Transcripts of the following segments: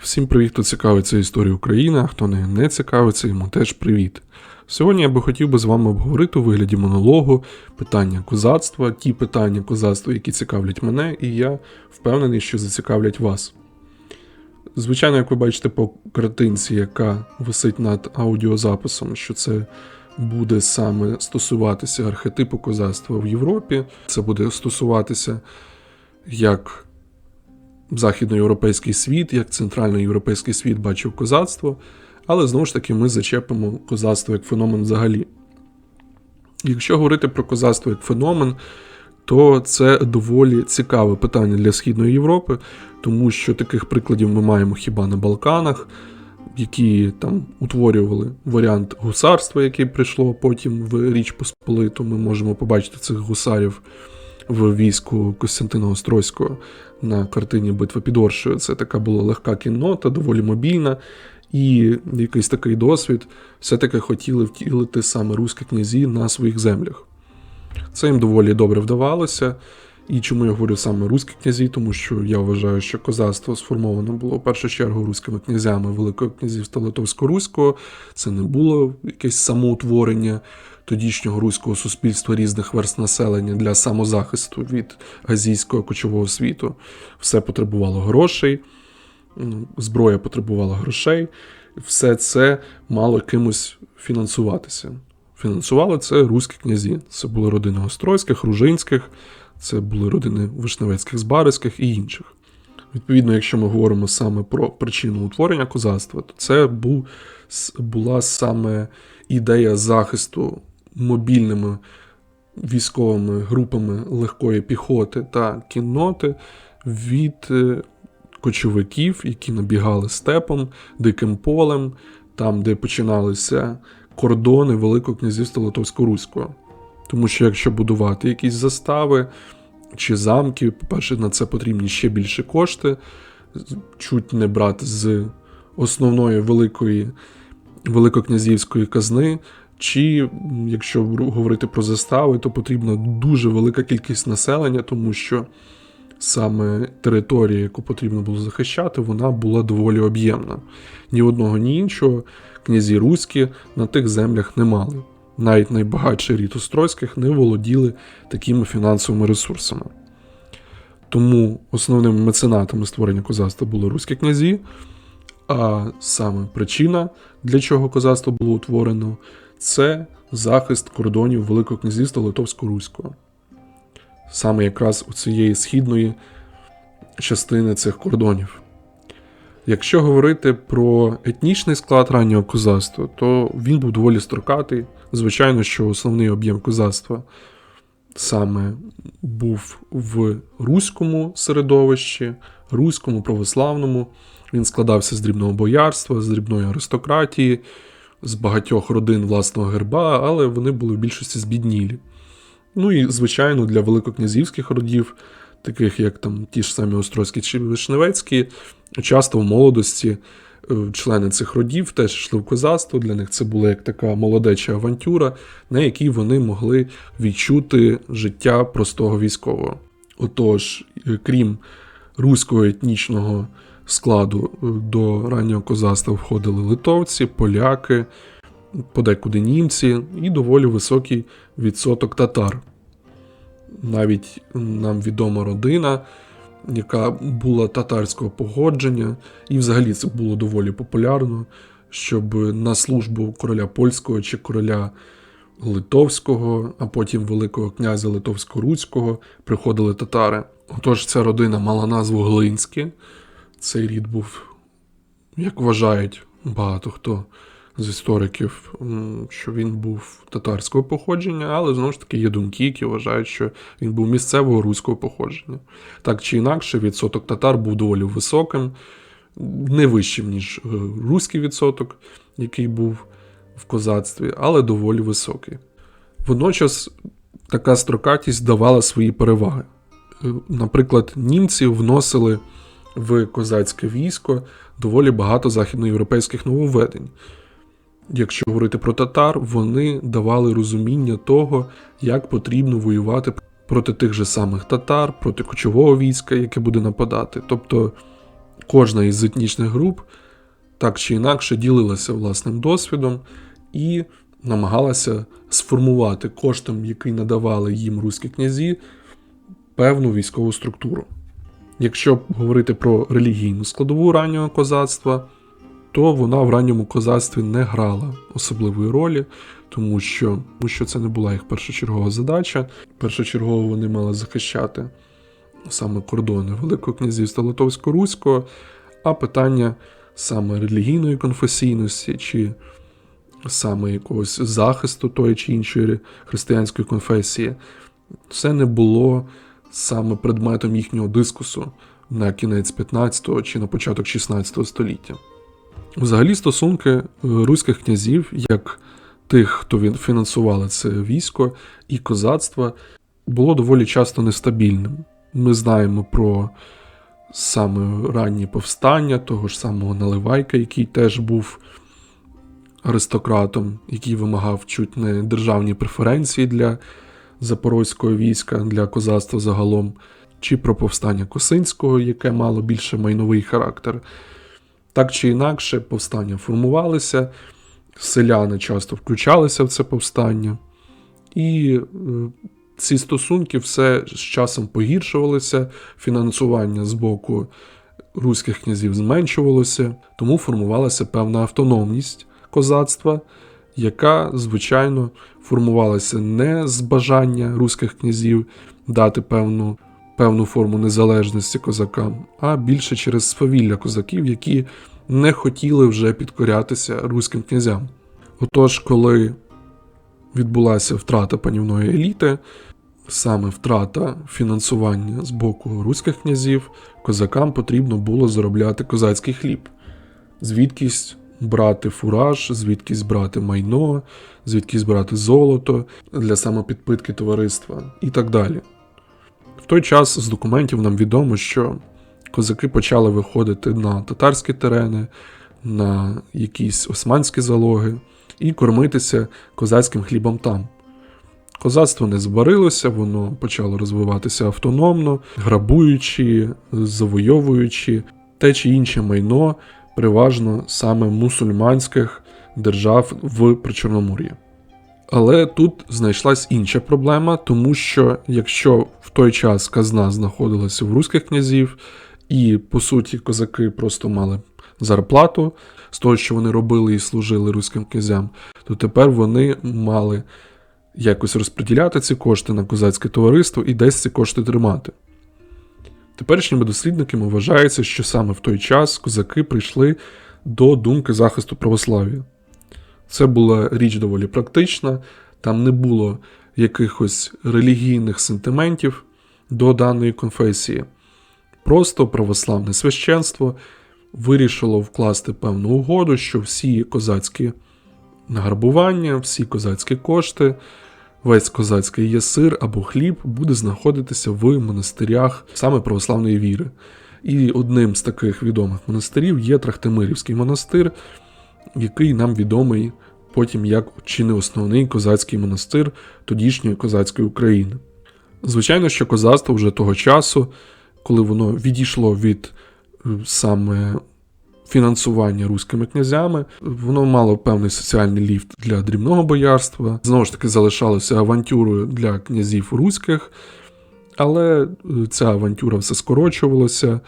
Всім привіт, хто цікавиться історією України, а хто не, не цікавиться, йому теж привіт. Сьогодні я би хотів би з вами обговорити у вигляді монологу питання козацтва, ті питання козацтва, які цікавлять мене, і я впевнений, що зацікавлять вас. Звичайно, як ви бачите по картинці, яка висить над аудіозаписом, що це буде саме стосуватися архетипу козацтва в Європі, це буде стосуватися як західноєвропейський світ, як центральноєвропейський світ бачив козацтво, але знову ж таки ми зачепимо козацтво як феномен взагалі. Якщо говорити про козацтво як феномен, то це доволі цікаве питання для Східної Європи, тому що таких прикладів ми маємо хіба на Балканах, які там утворювали варіант гусарства, яке прийшло потім в Річ Посполиту. Ми можемо побачити цих гусарів в війську Костянтина Острозького на картині Битва під Оршею. Це така була легка кіннота, доволі мобільна. І якийсь такий досвід все-таки хотіли втілити саме руські князі на своїх землях. Це їм доволі добре вдавалося. І чому я говорю саме руські князі, тому що я вважаю, що козацтво сформовано було в першу чергу руськими князями Великого князівства Литовсько-Руського. Це не було якесь самоутворення тодішнього руського суспільства різних верст населення для самозахисту від азійського кочового світу. Все потребувало грошей, зброя потребувала грошей, все це мало кимось фінансуватися. Фінансували це руські князі. Це були родини Острозьких, Ружинських, це були родини Вишневецьких, Збариських і інших. Відповідно, якщо ми говоримо саме про причину утворення козацтва, то це був, була саме ідея захисту мобільними військовими групами легкої піхоти та кінноти від е, кочовиків, які набігали степом, диким полем, там, де починалися кордони Великого князівства Литовсько-Руського. Тому що якщо будувати якісь застави чи замки, по-перше, на це потрібні ще більше кошти, чуть не брати з основної великої великокнязівської казни, чи якщо говорити про застави, то потрібна дуже велика кількість населення, тому що саме територія, яку потрібно було захищати, вона була доволі об'ємна. Ні одного, ні іншого князі руські на тих землях не мали. Навіть найбагатший рід Острозьких не володіли такими фінансовими ресурсами. Тому основними меценатами створення козацтва були руські князі, а саме причина, для чого козацтво було утворено, це захист кордонів Великого князівства Литовсько-Руського. Саме якраз у цієї східної частини цих кордонів. Якщо говорити про етнічний склад раннього козацтва, то він був доволі строкатий. Звичайно, що основний об'єм козацтва саме був в руському середовищі, руському православному. Він складався з дрібного боярства, з дрібної аристократії, з багатьох родин власного герба, але вони були в більшості збіднілі. Ну і, звичайно, для великокнязівських родів, таких як там ті ж самі Острозькі чи Вишневецькі, часто в молодості е, члени цих родів теж йшли в козацтво. Для них це була як така молодеча авантюра, на якій вони могли відчути життя простого військового. Отож, е, крім руського етнічного складу е, до раннього козацтва входили литовці, поляки, подекуди німці і доволі високий відсоток татар. Навіть нам відома родина, яка була татарського погодження, і взагалі це було доволі популярно, щоб на службу короля польського чи короля Литовського, а потім Великого князя Литовсько-Руського приходили татари. Отож, ця родина мала назву Глинські. Цей рід був, як вважають багато хто з істориків, що він був татарського походження, але знову ж таки є думки, які вважають, що він був місцевого руського походження. Так чи інакше, відсоток татар був доволі високим, не вищим, ніж е, руський відсоток, який був в козацтві, але доволі високий. Водночас така строкатість давала свої переваги. Е, наприклад, німці вносили в козацьке військо доволі багато західноєвропейських нововведень. Якщо говорити про татар, вони давали розуміння того, як потрібно воювати проти тих же самих татар, проти кочового війська, яке буде нападати. Тобто кожна із етнічних груп так чи інакше ділилася власним досвідом і намагалася сформувати коштом, який надавали їм руські князі, певну військову структуру. Якщо говорити про релігійну складову раннього козацтва, то вона в ранньому козацтві не грала особливої ролі, тому що, тому що це не була їх першочергова задача. Першочергово вони мали захищати саме кордони Великого князівства Литовсько-Руського, а питання саме релігійної конфесійності чи саме якогось захисту тої чи іншої християнської конфесії, це не було саме предметом їхнього дискусу на кінець 15 чи на початок 16 століття. Взагалі, стосунки е, руських князів, як тих, хто фінансували це військо і козацтва, було доволі часто нестабільним. Ми знаємо про саме ранні повстання того ж самого Наливайка, який теж був аристократом, який вимагав чуть не державні преференції для запорозького війська, для козацтва загалом, чи про повстання Косинського, яке мало більше майновий характер. Так чи інакше, повстання формувалися, селяни часто включалися в це повстання, і е, ці стосунки все з часом погіршувалися, фінансування з боку руських князів зменшувалося, тому формувалася певна автономність козацтва, яка, звичайно, формувалася не з бажання руських князів дати певну, певну форму незалежності козакам, а більше через свавілля козаків, які не хотіли вже підкорятися руським князям. Отож, коли відбулася втрата панівної еліти, саме втрата фінансування з боку руських князів, козакам потрібно було заробляти козацький хліб. Звідкись брати фураж, звідкись брати майно, звідкись брати золото для самопідпитки товариства і так далі. В той час з документів нам відомо, що козаки почали виходити на татарські терени, на якісь османські залоги і кормитися козацьким хлібом там. Козацтво не збарилося, воно почало розвиватися автономно, грабуючи, завойовуючи те чи інше майно, переважно саме мусульманських держав в Причорномор'ї. Але тут знайшлась інша проблема, тому що якщо в той час казна знаходилася в руських князів, і по суті козаки просто мали зарплату з того, що вони робили і служили руським князям, то тепер вони мали якось розподіляти ці кошти на козацьке товариство і десь ці кошти тримати. Теперішніми дослідниками вважається, що саме в той час козаки прийшли до думки захисту православ'я. Це була річ доволі практична, там не було якихось релігійних сентиментів до даної конфесії. Просто православне священство вирішило вкласти певну угоду, що всі козацькі награбування, всі козацькі кошти, весь козацький єсир або хліб буде знаходитися в монастирях саме православної віри. І одним з таких відомих монастирів є Трахтимирівський монастир, який нам відомий потім як чи не основний козацький монастир тодішньої козацької України. Звичайно, що козацтво вже того часу, коли воно відійшло від е, саме фінансування руськими князями, воно мало певний соціальний ліфт для дрібного боярства, знову ж таки залишалося авантюрою для князів руських, але е, ця авантюра все скорочувалася.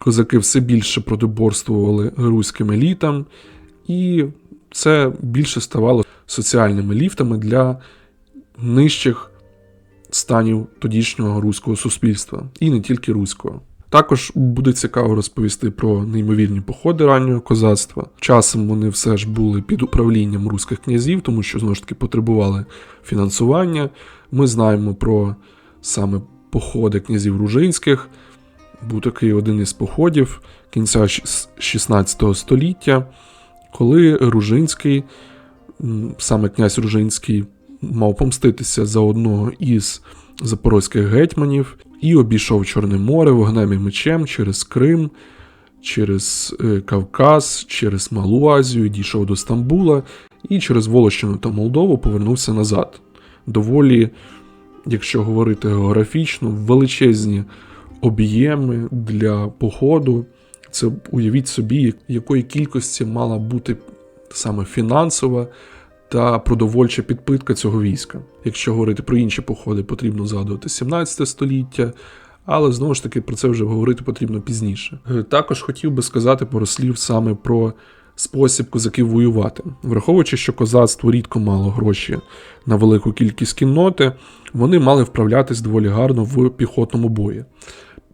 Козаки все більше продоборствували руським елітам, і це більше ставало соціальними ліфтами для нижчих станів тодішнього руського суспільства, і не тільки руського. Також буде цікаво розповісти про неймовірні походи раннього козацтва. Часом вони все ж були під управлінням руських князів, тому що знову ж таки потребували фінансування. Ми знаємо про саме походи князів ружинських. Був такий один із походів кінця 16 століття, коли Ружинський, саме князь Ружинський, мав помститися за одного із запорозьких гетьманів і обійшов Чорне море вогнем і мечем через Крим, через е, Кавказ, через Малу Азію, дійшов до Стамбула і через Волощину та Молдову повернувся назад. Доволі, якщо говорити географічно, величезні об'єми для походу. Це уявіть собі, якої кількості мала бути саме фінансова та продовольча підпитка цього війська. Якщо говорити про інші походи, потрібно згадувати 17 століття, але знову ж таки про це вже говорити потрібно пізніше. Е, Також хотів би сказати пару слів саме про спосіб козаків воювати. Враховуючи, що козацтво рідко мало гроші на велику кількість кінноти, вони мали вправлятись доволі гарно в піхотному бої.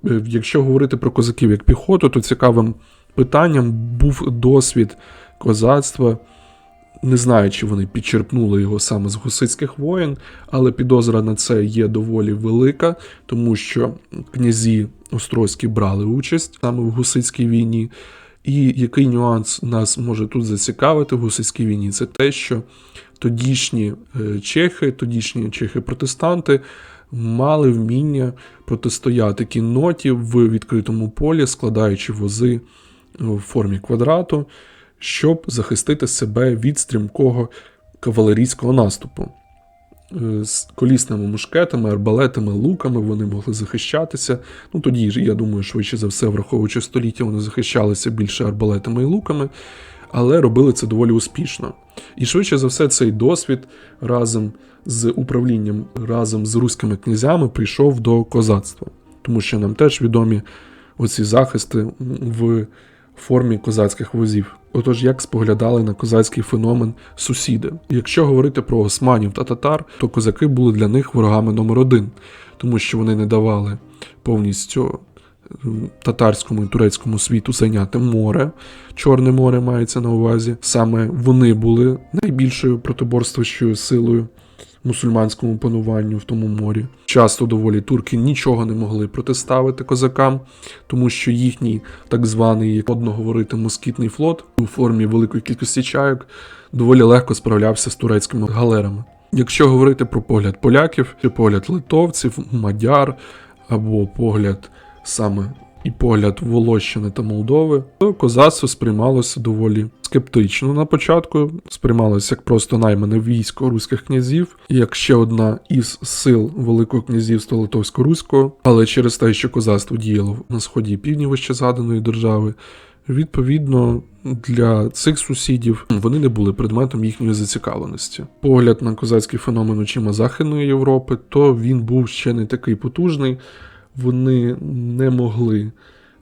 Е, Якщо говорити про козаків як піхоту, то цікавим питанням був досвід козацтва. Не знаю, чи вони підчерпнули його саме з гусицьких воєн, але підозра на це є доволі велика, тому що князі острозькі брали участь саме в гусицькій війні. І який нюанс нас може тут зацікавити в гусицькій війні? Це те, що тодішні е, чехи, тодішні чехи-протестанти мали вміння протистояти кінноті в відкритому полі, складаючи вози в формі квадрату, щоб захистити себе від стрімкого кавалерійського наступу. Е, З колісними мушкетами, арбалетами, луками вони могли захищатися. Ну тоді ж, я думаю, швидше за все, враховуючи століття, вони захищалися більше арбалетами і луками, але робили це доволі успішно. І швидше за все, цей досвід разом з управлінням, разом з руськими князями прийшов до козацтва, тому що нам теж відомі оці захисти в формі козацьких возів. Отож, як споглядали на козацький феномен сусіди. Якщо говорити про османів та татар, то козаки були для них ворогами номер один, тому що вони не давали повністю татарському і турецькому світу зайняти море. Чорне море мається на увазі. Саме вони були найбільшою протиборствуючою силою мусульманському пануванню в тому морі. Часто доволі турки нічого не могли протиставити козакам, тому що їхній так званий, як модно говорити, москітний флот у формі великої кількості чайок доволі легко справлявся з турецькими галерами. Якщо говорити про погляд поляків, чи погляд литовців, мадяр або погляд саме і погляд Волощини та Молдови, то козацтво сприймалося доволі скептично на початку, сприймалося як просто наймане військо руських князів, як ще одна із сил Великого князівства Литовсько-Руського, але через те, що козацтво діяло на сході і півдні вище згаданої держави. Відповідно, для цих сусідів вони не були предметом їхньої зацікавленості. Погляд на козацький феномен очима Західної Європи, то він був ще не такий потужний, вони не могли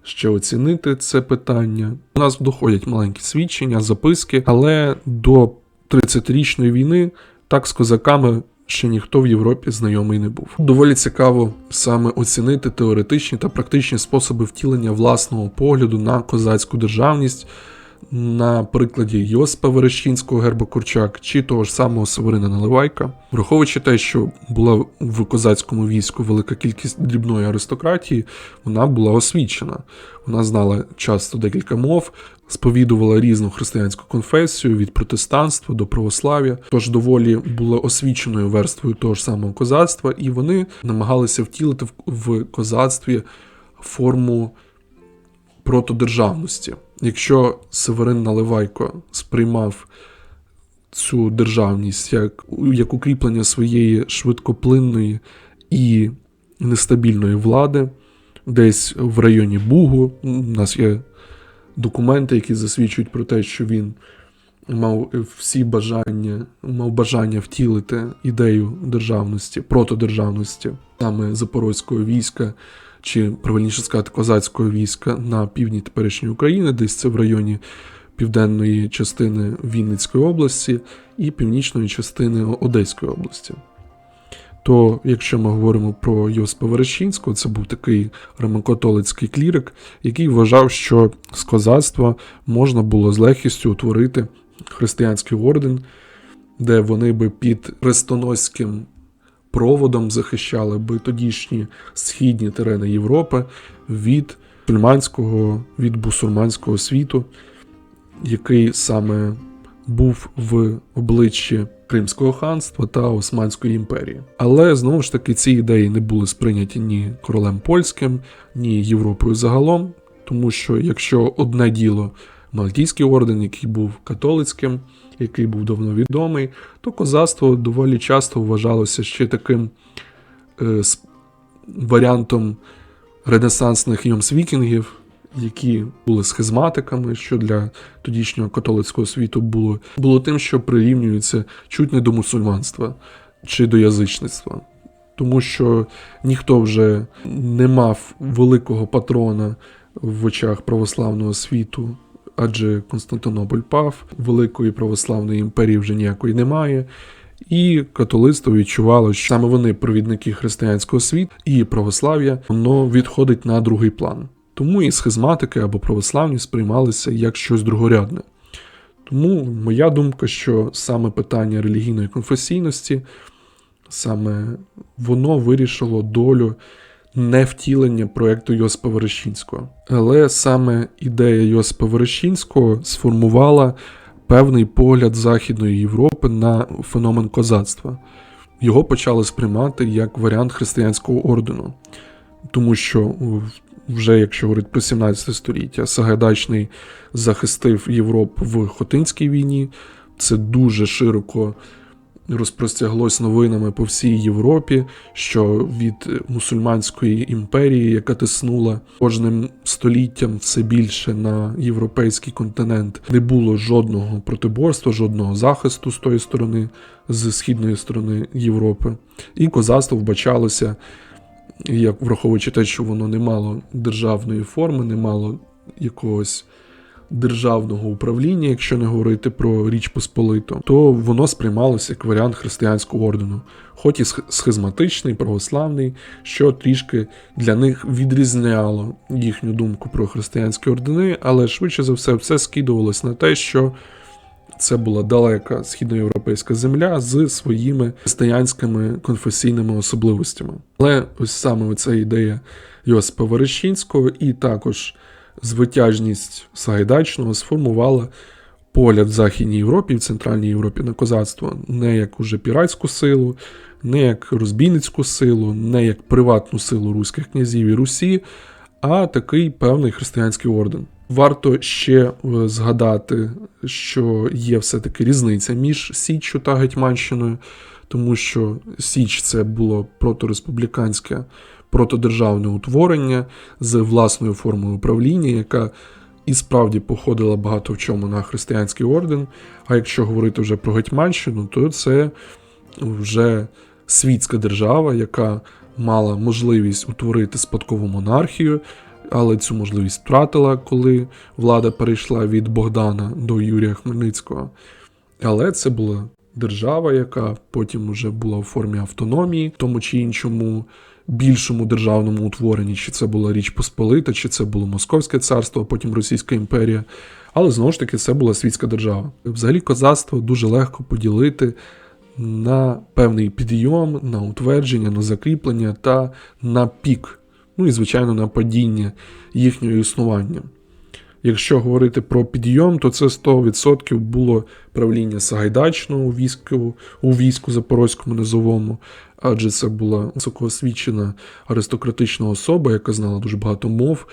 ще оцінити це питання. У нас доходять маленькі свідчення, записки, але до 30-річної війни так з козаками ще ніхто в Європі знайомий не був. Доволі цікаво саме оцінити теоретичні та практичні способи втілення власного погляду на козацьку державність. На прикладі Йосипа Верещинського герба Курчак чи того ж самого Северина Наливайка, враховуючи те, що була в козацькому війську велика кількість дрібної аристократії, вона була освічена. Вона знала часто декілька мов, сповідувала різну християнську конфесію від протестанства до православ'я, тож доволі була освіченою верствою того ж самого козацтва, і вони намагалися втілити в козацтві форму протодержавності. Якщо Северин Наливайко сприймав цю державність як, як укріплення своєї швидкоплинної і нестабільної влади, десь в районі Бугу, у нас є документи, які засвідчують про те, що він мав всі бажання, мав бажання втілити ідею державності, протодержавності, саме запорозького війська, чи правильніше сказати, козацького війська на півдні теперішньої України, десь це в районі південної частини Вінницької області і північної частини Одеської області. То, якщо ми говоримо про Йосипа Верещинського, це був такий римокатолицький клірик, який вважав, що з козацтва можна було з легкістю утворити християнський орден, де вони би під хрестоносським проводом захищали би тодішні східні терени Європи від мусульманського, від бусурманського світу, який саме був в обличчі Кримського ханства та Османської імперії. Але знову ж таки ці ідеї не були сприйняті ні королем польським, ні Європою загалом, тому що якщо одне діло Мальтійський орден, який був католицьким, який був давно відомий, то козацтво доволі часто вважалося ще таким е, варіантом ренесансних йомсвікінгів, які були схизматиками, що для тодішнього католицького світу було, було тим, що прирівнюється чуть не до мусульманства чи до язичництва. Тому що ніхто вже не мав великого патрона в очах православного світу, адже Константинополь пав, великої православної імперії вже ніякої немає. І католицтво відчувало, що саме вони провідники християнського світу і православ'я, воно відходить на другий план. Тому і схизматики або православні сприймалися як щось другорядне. Тому моя думка, що саме питання релігійної конфесійності, саме воно вирішило долю невтілення проєкту Йосипа Верещинського. Але саме ідея Йосипа Верещинського сформувала певний погляд Західної Європи на феномен козацтва. Його почали сприймати як варіант християнського ордену, тому що вже якщо говорити про 17 століття, Сагайдачний захистив Європу в Хотинській війні. Це дуже широко розпростяглось новинами по всій Європі, що від мусульманської імперії, яка тиснула кожним століттям все більше на європейський континент, не було жодного протиборства, жодного захисту з тої сторони, з східної сторони Європи. І козацтво вбачалося, як враховуючи те, що воно не мало державної форми, не мало якогось державного управління, якщо не говорити про Річ Посполиту, то воно сприймалося як варіант християнського ордену, хоч і схизматичний, православний, що трішки для них відрізняло їхню думку про християнські ордени, але швидше за все, все скидувалось на те, що це була далека східноєвропейська земля з своїми християнськими конфесійними особливостями. Але ось саме ця ідея Йосипа Верещинського і також звитяжність Сагайдачного сформувала погляд в Західній Європі, в Центральній Європі на козацтво не як уже піратську силу, не як розбійницьку силу, не як приватну силу руських князів і Русі, а такий певний християнський орден. Варто ще е, згадати, що є все-таки різниця між Січчю та Гетьманщиною, тому що Січ це було протореспубліканське протодержавне утворення з власною формою управління, яка і справді походила багато в чому на християнський орден. А якщо говорити вже про Гетьманщину, то це вже світська держава, яка мала можливість утворити спадкову монархію, але цю можливість втратила, коли влада перейшла від Богдана до Юрія Хмельницького. Але це була держава, яка потім вже була в формі автономії, в тому чи іншому більшому державному утворенні, чи це була Річ Посполита, чи це було Московське царство, а потім Російська імперія. Але знову ж таки це була світська держава. Взагалі козацтво дуже легко поділити на певний підйом, на утвердження, на закріплення та на пік, ну і звичайно на падіння їхнього існування. Якщо говорити про підйом, то це 100% було правління Сагайдачного у війську, у війську Запорозькому низовому, адже це була високоосвічена аристократична особа, яка знала дуже багато мов,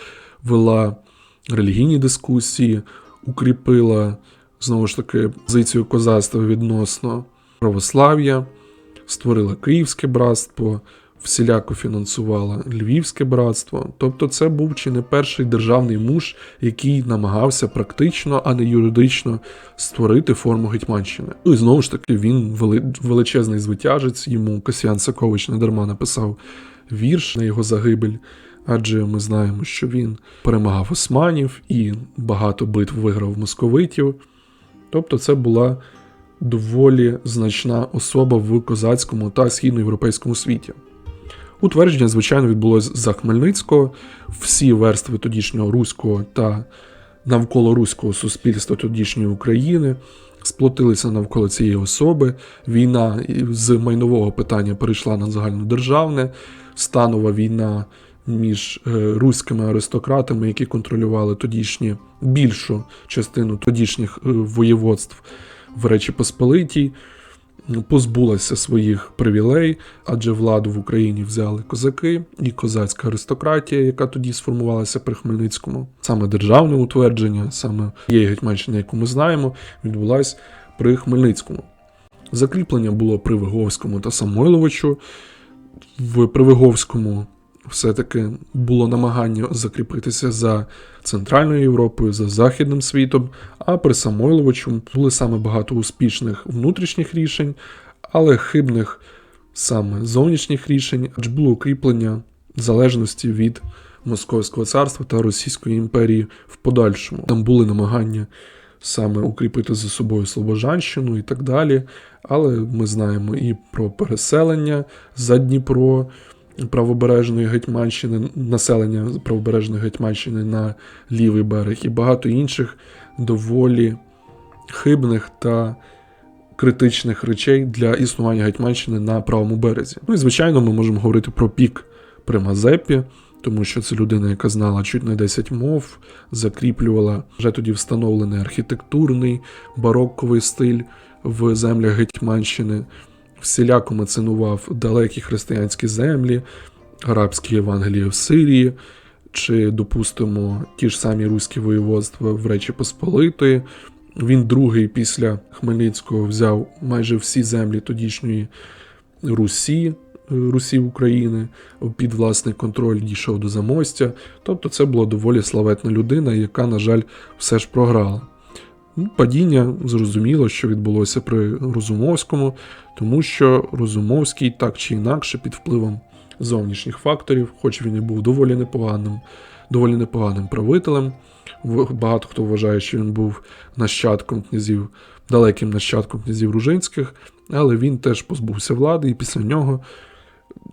вела релігійні дискусії, укріпила знову ж таки позицію козацтва відносно православ'я, створила Київське братство, всіляко фінансувала Львівське братство. Тобто, це був чи не перший державний муж, який намагався практично, а не юридично створити форму Гетьманщини. Ну і знову ж таки, він величезний звитяжець. Йому Касьян Сакович недарма написав вірш на його загибель. Адже ми знаємо, що він перемагав османів і багато битв виграв московитів. Тобто, це була доволі значна особа в козацькому та східноєвропейському світі. Утвердження, звичайно, відбулося за Хмельницького. Всі верстви тодішнього руського та навколо руського суспільства тодішньої України сплотилися навколо цієї особи. Війна з майнового питання перейшла на загальнодержавне, станова війна між е, руськими аристократами, які контролювали тодішні більшу частину тодішніх е, воєводств в Речі Посполитій позбулася своїх привілей, адже владу в Україні взяли козаки і козацька аристократія, яка тоді сформувалася при Хмельницькому. Саме державне утвердження, саме є Гетьманщина, яку ми знаємо, відбулася при Хмельницькому. Закріплення було при Виговському та Самойловичу. В Привиговському все-таки було намагання закріпитися за Центральною Європою, за Західним світом, а при Самойловичу були саме багато успішних внутрішніх рішень, але хибних саме зовнішніх рішень, адже було укріплення залежності від Московського царства та Російської імперії в подальшому. Там були намагання саме укріпити за собою Слобожанщину і так далі. Але ми знаємо і про переселення за Дніпро правобережної Гетьманщини, населення правобережної Гетьманщини на лівий берег, і багато інших доволі хибних та критичних речей для існування Гетьманщини на правому березі. Ну і звичайно, ми можемо говорити про пік при Мазепі, тому що це людина, яка знала чуть не 10 мов, закріплювала вже тоді встановлений архітектурний барокковий стиль в землях Гетьманщини, всіляко меценував далекі християнські землі, арабські Євангелії в Сирії, чи, допустимо, ті ж самі руські воєводства в Речі Посполитої. Він другий після Хмельницького взяв майже всі землі тодішньої Русі, Русі України під власний контроль дійшов до замостя. Тобто це була доволі славетна людина, яка, на жаль, все ж програла. Ну, Падіння зрозуміло, що відбулося при Розумовському, тому що Розумовський так чи інакше під впливом зовнішніх факторів, хоч він і був доволі непоганим, доволі непоганим правителем. Багато хто вважає, що він був нащадком князів, далеким нащадком князів Ружинських, але він теж позбувся влади, і після нього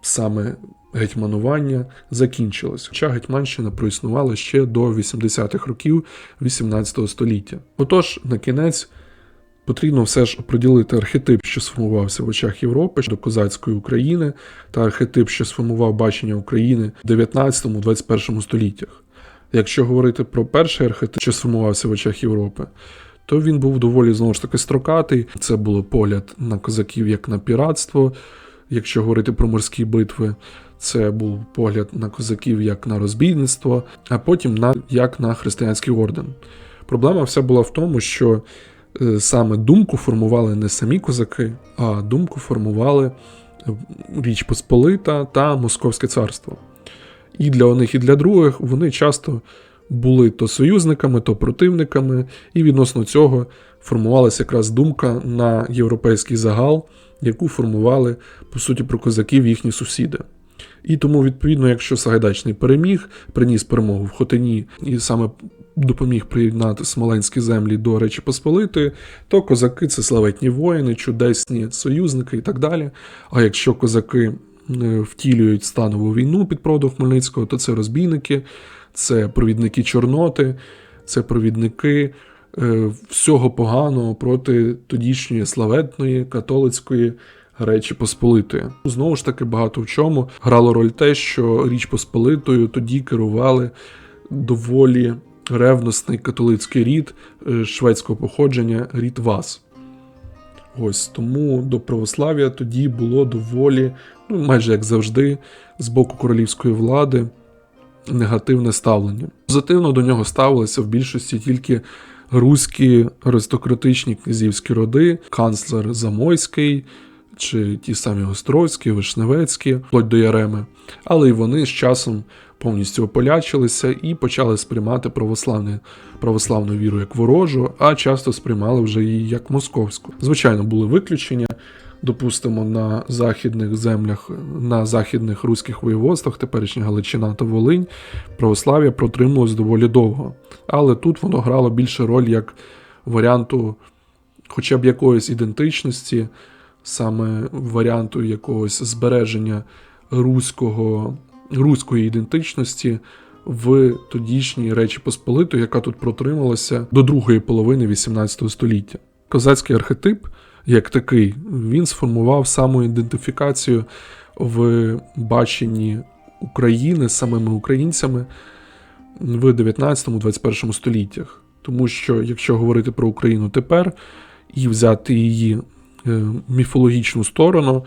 саме гетьманування закінчилось. Хоча Гетьманщина проіснувала ще до 80-х років 18 століття. Отож, на кінець потрібно все ж оприділити архетип, що сформувався в очах Європи до козацької України, та архетип, що сформував бачення України в 19-21 століттях. Якщо говорити про перший архетип, що сформувався в очах Європи, то він був доволі знову ж таки строкатий. Це було погляд на козаків як на піратство. Якщо говорити про морські битви, це був погляд на козаків як на розбійництво, а потім на як на християнський орден. Проблема вся була в тому, що е, саме думку формували не самі козаки, а думку формували е, Річ Посполита та Московське царство. І для одних, і для других вони часто були то союзниками, то противниками, і відносно цього формувалася якраз думка на європейський загал, яку формували, по суті, про козаків їхні сусіди. І тому, відповідно, якщо Сагайдачний переміг, приніс перемогу в Хотині і саме допоміг приєднати смоленські землі до Речі Посполитої, то козаки це славетні воїни, чудесні союзники і так далі. А якщо козаки е, втілюють станову війну під проводом Хмельницького, то це розбійники, це провідники Чорноти, це провідники всього поганого проти тодішньої славетної католицької Речі Посполитої. Знову ж таки, багато в чому грало роль те, що Річ Посполитою тоді керували доволі ревностний католицький рід е, шведського походження, рід Вас. Ось тому до православ'я тоді було доволі, ну майже як завжди, з боку королівської влади негативне ставлення. Позитивно до нього ставилися в більшості тільки руські аристократичні князівські роди, канцлер Замойський чи ті самі Островські, Вишневецькі, вплоть до Яреми. Але й вони з часом повністю ополячилися і почали сприймати православну віру як ворожу, а часто сприймали вже її як московську. Звичайно, були виключення. Допустимо, на західних землях, на західних руських воєводствах, теперішня Галичина та Волинь, православ'я протримувалось доволі довго. Але тут воно грало більше роль як варіанту хоча б якоїсь ідентичності, саме варіанту якогось збереження руського, руської ідентичності в тодішній Речі Посполитої, яка тут протрималася до другої половини XVIII століття. Козацький архетип, як такий, він сформував самоідентифікацію в баченні України самими українцями в 19-21 століттях. Тому що, якщо говорити про Україну тепер і взяти її е, міфологічну сторону,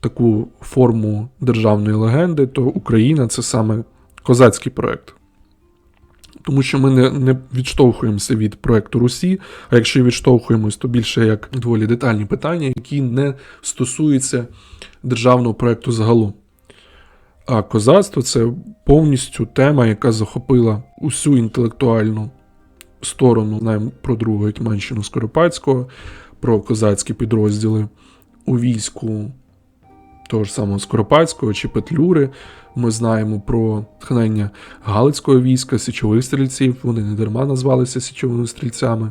таку форму державної легенди, то Україна це саме козацький проект. Тому що ми не, не відштовхуємося від проекту Русі, а якщо відштовхуємось, то більше як доволі детальні питання, які не стосуються державного проекту загалом. А козацтво це повністю тема, яка захопила усю інтелектуальну сторону. Знаємо про другу Гетьманщину Скоропадського, про козацькі підрозділи у війську того ж самого Скоропадського чи Петлюри. Ми знаємо про тхнення Галицького війська, січових стрільців. Вони не дарма назвалися січовими стрільцями,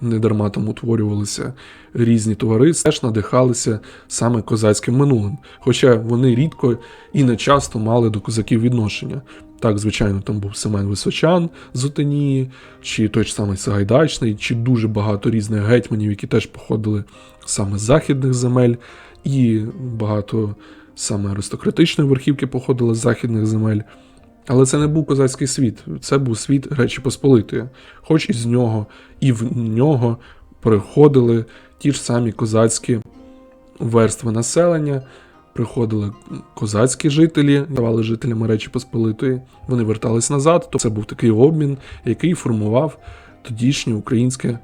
не дарма там утворювалися різні товариства, теж надихалися саме козацьким минулим. Хоча вони рідко і не часто мали до козаків відношення. Так, звичайно, там був Семен Височан з Отинії, чи той ж самий Сагайдачний, чи дуже багато різних гетьманів, які теж походили саме з західних земель, і багато саме аристократичної верхівки походили з західних земель. Але це не був козацький світ, це був світ Речі Посполитої, хоч із нього і в нього приходили ті ж самі козацькі верстви населення, приходили козацькі жителі, ставали жителями Речі Посполитої, вони вертались назад, то це був такий обмін, який формував тодішнє українське.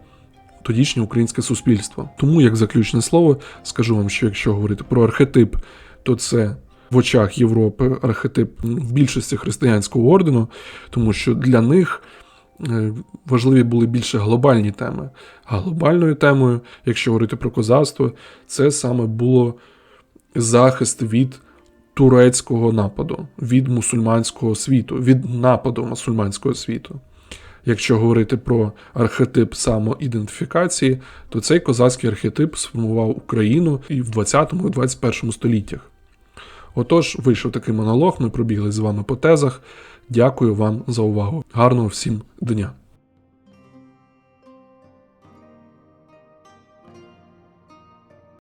Тодішнє українське суспільство. Тому, як заключне слово, скажу вам, що якщо говорити про архетип, то це в очах Європи архетип ну, в більшості християнського ордену, тому що для них е, важливі були більше глобальні теми. А глобальною темою, якщо говорити про козацтво, це саме було захист від турецького нападу, від мусульманського світу, від нападу мусульманського світу. Якщо говорити про архетип самоідентифікації, то цей козацький архетип сформував Україну і в 20 і 21 століттях. Отож, вийшов такий монолог, ми пробігли з вами по тезах. Дякую вам за увагу. Гарного всім дня!